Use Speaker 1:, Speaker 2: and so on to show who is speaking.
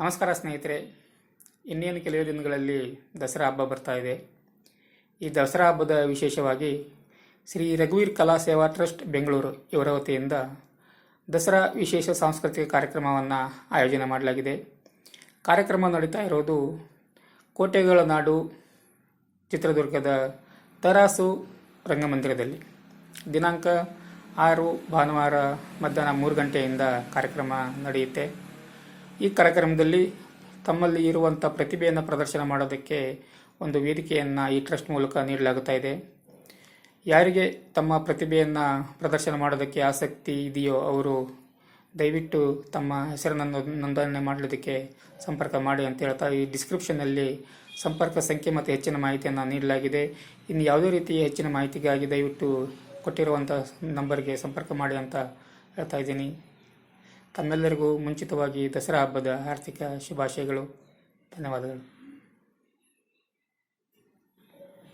Speaker 1: ನಮಸ್ಕಾರ ಸ್ನೇಹಿತರೆ. ಇನ್ನೇನು ಕೆಲವೇ ದಿನಗಳಲ್ಲಿ ದಸರಾ ಹಬ್ಬ ಬರ್ತಾ ಇದೆ. ಈ ದಸರಾ ಹಬ್ಬದ ವಿಶೇಷವಾಗಿ ಶ್ರೀ ರಘುವೀರ್ ಕಲಾ ಸೇವಾ ಟ್ರಸ್ಟ್ ಬೆಂಗಳೂರು ಇವರ ವತಿಯಿಂದ ದಸರಾ ವಿಶೇಷ ಸಾಂಸ್ಕೃತಿಕ ಕಾರ್ಯಕ್ರಮವನ್ನು ಆಯೋಜನೆ ಮಾಡಲಾಗಿದೆ. ಕಾರ್ಯಕ್ರಮ ನಡೀತಾ ಇರೋದು ಕೋಟೆಗಳ ನಾಡು ಚಿತ್ರದುರ್ಗದ ತರಾಸು ರಂಗಮಂದಿರದಲ್ಲಿ. ದಿನಾಂಕ ಆರು ಭಾನುವಾರ ಮಧ್ಯಾಹ್ನ ಮೂರು ಗಂಟೆಯಿಂದ ಕಾರ್ಯಕ್ರಮ ನಡೆಯುತ್ತೆ. ಈ ಕಾರ್ಯಕ್ರಮದಲ್ಲಿ ತಮ್ಮಲ್ಲಿ ಇರುವಂಥ ಪ್ರತಿಭೆಯನ್ನು ಪ್ರದರ್ಶನ ಮಾಡೋದಕ್ಕೆ ಒಂದು ವೇದಿಕೆಯನ್ನು ಈ ಟ್ರಸ್ಟ್ ಮೂಲಕ ನೀಡಲಾಗುತ್ತಾ ಇದೆ. ಯಾರಿಗೆ ತಮ್ಮ ಪ್ರತಿಭೆಯನ್ನು ಪ್ರದರ್ಶನ ಮಾಡೋದಕ್ಕೆ ಆಸಕ್ತಿ ಇದೆಯೋ ಅವರು ದಯವಿಟ್ಟು ತಮ್ಮ ಹೆಸರನ್ನು ನೋಂದಣಿ ಮಾಡಲಿದ್ದಕ್ಕೆ ಸಂಪರ್ಕ ಮಾಡಿ ಅಂತ ಹೇಳ್ತಾ ಈ ಡಿಸ್ಕ್ರಿಪ್ಷನ್ನಲ್ಲಿ ಸಂಪರ್ಕ ಸಂಖ್ಯೆ ಮತ್ತು ಹೆಚ್ಚಿನ ಮಾಹಿತಿಯನ್ನು ನೀಡಲಾಗಿದೆ. ಇನ್ನು ಯಾವುದೇ ರೀತಿಯ ಹೆಚ್ಚಿನ ಮಾಹಿತಿಗಾಗಿ ದಯವಿಟ್ಟು ಕೊಟ್ಟಿರುವಂಥ ನಂಬರ್ಗೆ ಸಂಪರ್ಕ ಮಾಡಿ ಅಂತ ಹೇಳ್ತಾ ಇದ್ದೀನಿ. ತಮ್ಮೆಲ್ಲರಿಗೂ ಮುಂಚಿತವಾಗಿ ದಸರಾ ಹಬ್ಬದ ಆರ್ಥಿಕ ಶುಭಾಶಯಗಳು. ಧನ್ಯವಾದಗಳು.